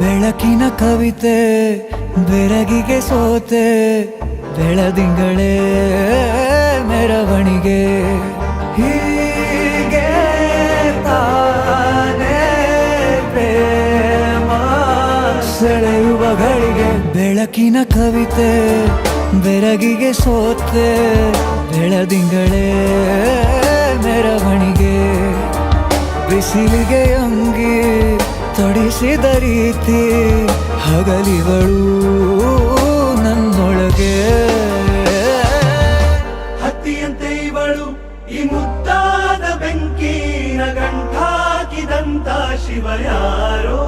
ಬೆಳಕಿನ ಕವಿತೆ, ಬೆರಗಿಗೆ ಸೋತೆ ಬೆಳದಿಂಗಳೇ ಮೆರವಣಿಗೆ. ಹೀಗೆ ತಾನೇ ಪ್ರೇಮ ಸೆಳೆಯುವ ಬೆಳಕಿನ ಕವಿತೆ, ಬೆರಗಿಗೆ ಸೋತೆ ಬೆಳದಿಂಗಳೇ ಮೆರವಣಿಗೆ. ಬಿಸಿಲಿಗೆ ತೊಡಿಸಿದ ರೀತಿ ಹಗಲಿಗಳು ನನ್ನೊಳಗೆ. ಹತ್ತಿಯಂತೆ ಇವಳು ಈ ಮುದ್ದಾದ ಬೆಂಕಿನ ಗಂಟಾಕಿದಂತ ಶಿವ ಯಾರೋ?